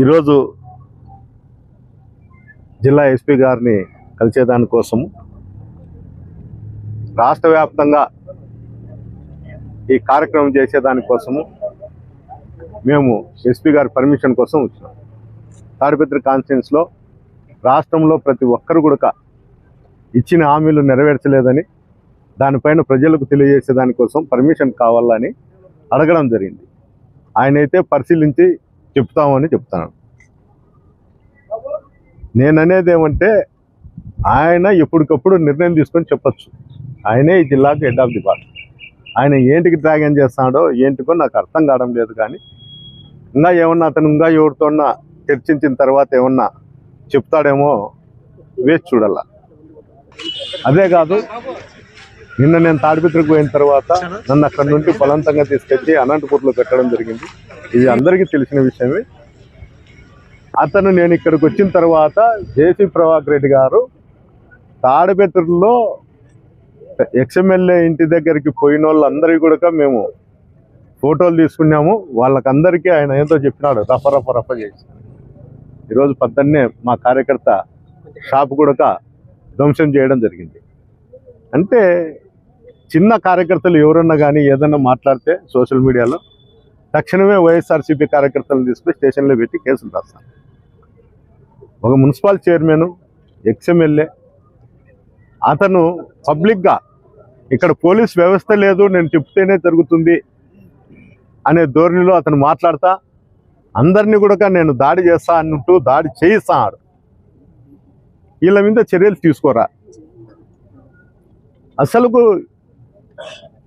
ఈరోజు జిల్లా ఎస్పీ గారిని కలిసేదానికోసము రాష్ట్ర వ్యాప్తంగా ఈ కార్యక్రమం చేసేదానికోసము మేము ఎస్పీ గారి పర్మిషన్ కోసం వచ్చినాం. తాడిపత్రి కాన్స్టిట్యున్స్లో రాష్ట్రంలో ప్రతి ఒక్కరు కూడా ఇచ్చిన హామీలు నెరవేర్చలేదని దానిపైన ప్రజలకు తెలియజేసేదానికోసం పర్మిషన్ కావాలని అడగడం జరిగింది. ఆయన అయితే పరిశీలించి చెప్తామని చెప్తాను. నేను అనేది ఏమంటే ఆయన ఎప్పటికప్పుడు నిర్ణయం తీసుకొని చెప్పచ్చు. ఆయనే ఈ జిల్లాకు హెడ్ ఆఫ్ ది ఆయన ఏంటికి డ్రాగన్ చేస్తున్నాడో ఏంటికో నాకు అర్థం కావడం లేదు కానీ ఇంకా ఏమన్నా అతను ఇంకా ఎవరితోన్నా చర్చించిన తర్వాత ఏమన్నా చెప్తాడేమో వేసి చూడాల. అదే కాదు నిన్న నేను తాడిపత్రికి పోయిన తర్వాత నన్ను అక్కడ నుండి బలవంతంగా తీసుకొచ్చి అనంతపూర్లో పెట్టడం జరిగింది. ఇది అందరికీ తెలిసిన విషయమే. అతను నేను ఇక్కడికి వచ్చిన తర్వాత జేసీ ప్రభాకర్ రెడ్డి గారు తాడిపత్రిలో ఎక్స్ఎమ్మెల్యే ఇంటి దగ్గరికి పోయిన వాళ్ళందరికీ కూడా మేము ఫోటోలు తీసుకున్నాము. వాళ్ళకందరికీ ఆయన ఏందో చెప్పినాడు రఫ రఫ రఫ చేసి. ఈరోజు పొద్దున్నే మా కార్యకర్త షాప్ కూడా ధ్వంసం చేయడం జరిగింది. అంటే చిన్న కార్యకర్తలు ఎవరన్నా కానీ ఏదన్నా మాట్లాడితే సోషల్ మీడియాలో తక్షణమే వైఎస్ఆర్సీపీ కార్యకర్తలను తీసుకుని స్టేషన్లో పెట్టి కేసులు రాస్తాను ఒక మున్సిపల్ చైర్మన్ ఎక్స్ఎమ్ఎల్ఏ అతను పబ్లిక్గా ఇక్కడ పోలీస్ వ్యవస్థ లేదు నేను చెప్తేనే జరుగుతుంది అనే ధోరణిలో అతను మాట్లాడతా అందరినీ కూడా నేను దాడి చేస్తా అన్నట్టు దాడి చేయిస్తాడు. వీళ్ళ మీద చర్యలు తీసుకోరా? అసలుకు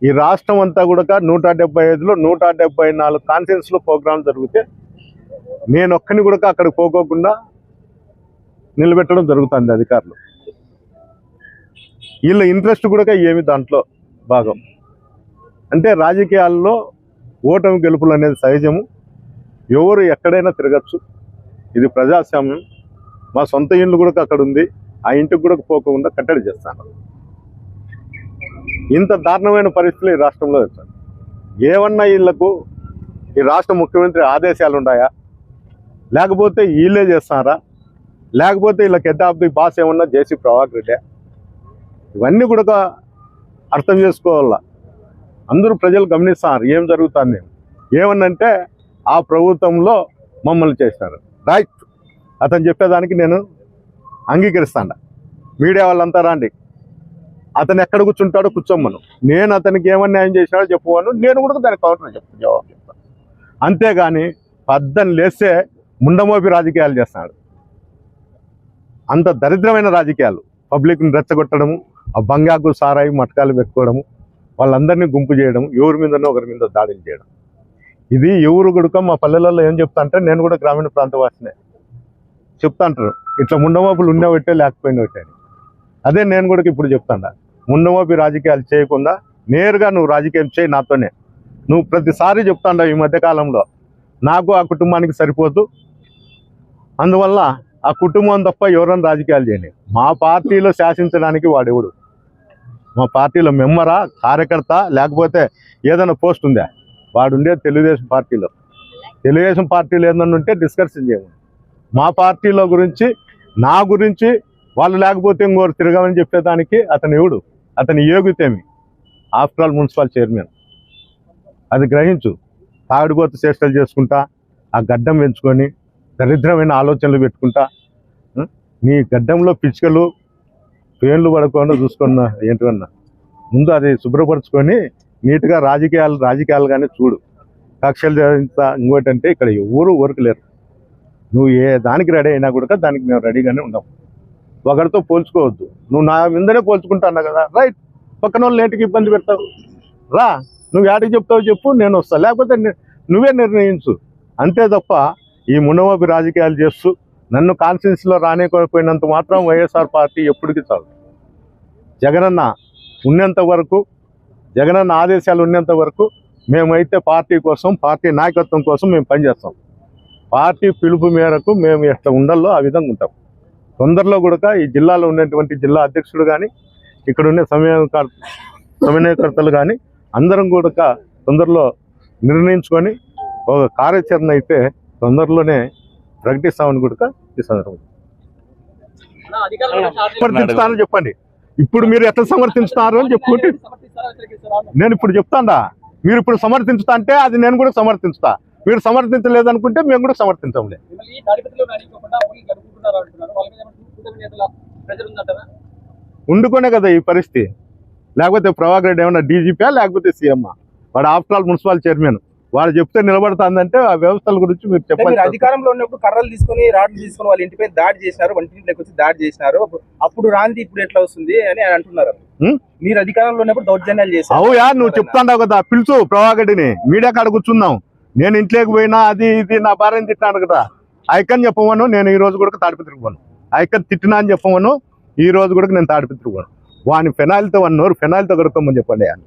ఈ రాష్ట్రం అంతా కూడా నూట డెబ్బై ఐదులో నూట డెబ్బై నాలుగు కాన్ఫరెన్స్లో ప్రోగ్రాం జరిగితే నేను ఒక్కని కూడా అక్కడికి పోకోకుండా నిలబెట్టడం జరుగుతుంది అధికారులు. వీళ్ళ ఇంట్రెస్ట్ కూడా ఏమి దాంట్లో భాగం? అంటే రాజకీయాల్లో ఓటమి గెలుపులు అనేది సహజము. ఎవరు ఎక్కడైనా తిరగచ్చు. ఇది ప్రజాస్వామ్యం. మా సొంత ఇండ్లు కూడా అక్కడ ఉంది. ఆ ఇంటికి కూడా పోకుండా కట్టడి చేస్తాను. ఇంత దారుణమైన పరిస్థితులు ఈ రాష్ట్రంలో వచ్చాయి. ఏమన్నా వీళ్ళకు ఈ రాష్ట్ర ముఖ్యమంత్రి ఆదేశాలు ఉన్నాయా? లేకపోతే వీళ్ళే చేస్తారా? లేకపోతే వీళ్ళకి హెడ్ ఆఫ్ ది బాస్ ఏమన్నా జేసీ ప్రభాకర్ రెడ్డి? ఇవన్నీ కూడా అర్థం చేసుకోవాలా? అందరూ ప్రజలు గమనిస్తున్నారు ఏం జరుగుతుంది? ఏమన్నంటే ఆ ప్రభుత్వంలో మమ్మల్ని చేశారు. రైట్. అతను చెప్పేదానికి నేను అంగీకరిస్తాను మీడియా వాళ్ళంతా రాండి. అతను ఎక్కడ కూర్చుంటాడో కూర్చోమ్మను నేను అతనికి ఏమన్నా న్యాయం చేసినాడో చెప్పుకోను నేను కూడా దానికి కౌంటర్ చెప్తాను. జవాబు చెప్తాను. అంతేగాని పద్దను లేస్తే ముండమోపి రాజకీయాలు చేస్తున్నాడు అంత దరిద్రమైన రాజకీయాలు. పబ్లిక్ని రెచ్చగొట్టడము ఆ బంగాకు సారాయి మటకాలు పెట్టుకోవడము వాళ్ళందరినీ గుంపు చేయడం ఎవరి మీదనో ఒకరి మీద దాడులు చేయడం. ఇది ఎవరు గుడుక మా పల్లెలలో ఏం చెప్తా అంటే నేను కూడా గ్రామీణ ప్రాంత వాసినే చెప్తా అంటారు. ఇట్లా ముండమోపులు ఉండబట్టే లేకపోయినట్టే అదే నేను కూడా ఇప్పుడు చెప్తాను? ముండమోపి రాజకీయాలు చేయకుండా నేరుగా నువ్వు రాజకీయం చేయి నాతోనే. నువ్వు ప్రతిసారి చెప్తాండవు ఈ మధ్యకాలంలో నాకు ఆ కుటుంబానికి సరిపోదు. అందువల్ల ఆ కుటుంబం తప్ప ఎవరైనా రాజకీయాలు చేయని. మా పార్టీలో శాసించడానికి వాడెవడు? మా పార్టీలో మెంబరా కార్యకర్త లేకపోతే ఏదైనా పోస్ట్ ఉందా? వాడు ఉండే తెలుగుదేశం పార్టీలో. తెలుగుదేశం పార్టీలో ఏదైనా ఉంటే డిస్కషన్ చేయము మా పార్టీలో గురించి నా గురించి వాళ్ళు లేకపోతే ఇంకోరు తిరగమని చెప్పేదానికి అతను ఎవడు? అతని యోగితేమి ఆఫ్టర్ ఆల్ మున్సిపల్ చైర్మన్ అది గ్రహించు. తాగుడుపోతు చేష్టలు చేసుకుంటా ఆ గడ్డం పెంచుకొని దరిద్రమైన ఆలోచనలు పెట్టుకుంటా నీ గడ్డంలో పిచ్చుకలు పేన్లు పడకుండా చూసుకున్నా ఏంటన్నా ముందు అది శుభ్రపరచుకొని నీట్గా రాజకీయాలు రాజకీయాలుగానే చూడు. కక్షలు ఇంత ఇంకోటంటే ఇక్కడ ఎవరు వరకు లేరు నువ్వు ఏ దానికి రెడీ అయినా కూడా దానికి మేము రెడీగానే ఉన్నాం. ఒకరితో పోల్చుకోవద్దు. నువ్వు నా మీదనే పోల్చుకుంటాను కదా. రైట్ పక్కన వాళ్ళు నేటికి ఇబ్బంది పెడతావు రా. నువ్వు యాడికి చెప్తావు చెప్పు నేను వస్తా. లేకపోతే నువ్వే నిర్ణయించు. అంతే తప్ప ఈ మునవబి రాజకీయాలు చేస్తూ నన్ను కాన్స్టిట్యూన్సీలో రానేకపోయినంత మాత్రం వైఎస్ఆర్ పార్టీ ఎప్పటికీ చాలు జగనన్న ఉన్నంత వరకు జగనన్న ఆదేశాలు ఉన్నంత వరకు మేమైతే పార్టీ కోసం పార్టీ నాయకత్వం కోసం మేము పనిచేస్తాం. పార్టీ పిలుపు మేరకు మేము ఎట్లా ఉండాలో ఆ విధంగా ఉంటాం. తొందరలో కూడా ఈ జిల్లాలో ఉన్నటువంటి జిల్లా అధ్యక్షుడు కానీ ఇక్కడ ఉండే సమన్వయకర్ సమన్వయకర్తలు కానీ అందరం కూడా తొందరలో నిర్ణయించుకొని ఒక కార్యాచరణ అయితే తొందరలోనే ప్రకటిస్తామని కూడా ఈ సందర్భంగా. సమర్థిస్తానని చెప్పండి. ఇప్పుడు మీరు ఎట్లా సమర్థించుతున్నారు అని చెప్పుకుంటే నేను ఇప్పుడు చెప్తాండా. మీరు ఇప్పుడు సమర్థించుతా అంటే అది నేను కూడా సమర్థించుతా. మీరు సమర్థించలేదనుకుంటే మేము కూడా సమర్థించంలే ఉండుకునే కదా ఈ పరిస్థితి. లేకపోతే ప్రభాకర్ రెడ్డి ఏమన్నా డీజీపీ లేకపోతే సీఎం వాడు ఆఫ్టర్ ఆల్ మున్సిపల్ చైర్మన్. వాడు చెప్తే నిలబడుతుందంటే ఆ వ్యవస్థల గురించి మీరు చెప్పాలి అధికారంలో ఉన్నప్పుడు కర్రలు తీసుకొని రాడ్లు తీసుకొని వాళ్ళ ఇంటిపై దాడి చేసినారు వంటింట్లోకి వచ్చి దాడి చేసినారు అప్పుడు- రాంది ఇప్పుడు ఎట్లా వస్తుంది అని ఆయన అంటున్నారు? మీరు అధికారంలో ఉన్నప్పుడు దౌర్జన్యాలు చేశారు. అవుయా నువ్వు చెప్తాండావు కదా. పిలుచు ప్రభాకర్ రెడ్డిని. మీడియా కాడ కూర్చుందాం. నేను ఇంట్లోకి పోయినా అది ఇది నా భార్యని తిట్టినాను కదా. ఐకన్ చెప్పమను నేను ఈ రోజు కూడా తాడిపత్రికి ఐకన్ తిట్టినా అని చెప్పమను ఈ రోజు కూడా నేను తాడిపత్రికి వాని ఫెనాయిల్తో వన్ నోరు ఫెనాయిల్తో కడుక్కోమని చెప్పండి ఆయన